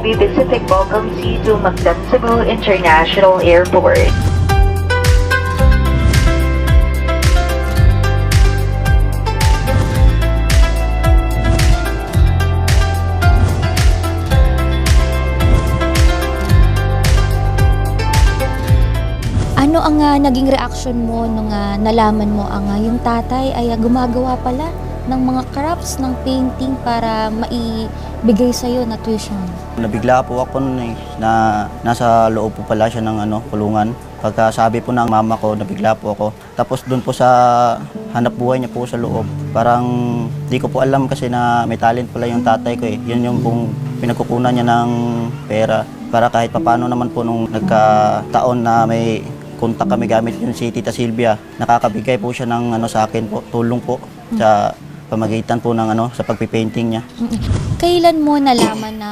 Pacific welcomes you to Mactan Cebu International Airport. Ano ang ah, naging reaction mo nung ah, nalaman mo ang ah, yung tatay ay ah, gumagawa pala ng mga crafts ng painting para maibigay sa'yo na tuition? Nabigla po ako nun eh, na nasa loob po pala siya ng ano, kulungan. Pagka sabi po ng mama ko, nabigla po ako. Tapos doon po sa hanap buhay niya po sa loob, parang di ko po alam kasi na may talent pala yung tatay ko eh. Yun yung pong pinagkukunan niya ng pera. Para kahit papano naman po nung nagkataon na may kontak kami gamit yung si Tita Silvia, nakakabigay po siya ng ano sa akin po, tulong po sa pamagitan po ng ano sa pagpipainting niya. Kailan mo nalaman na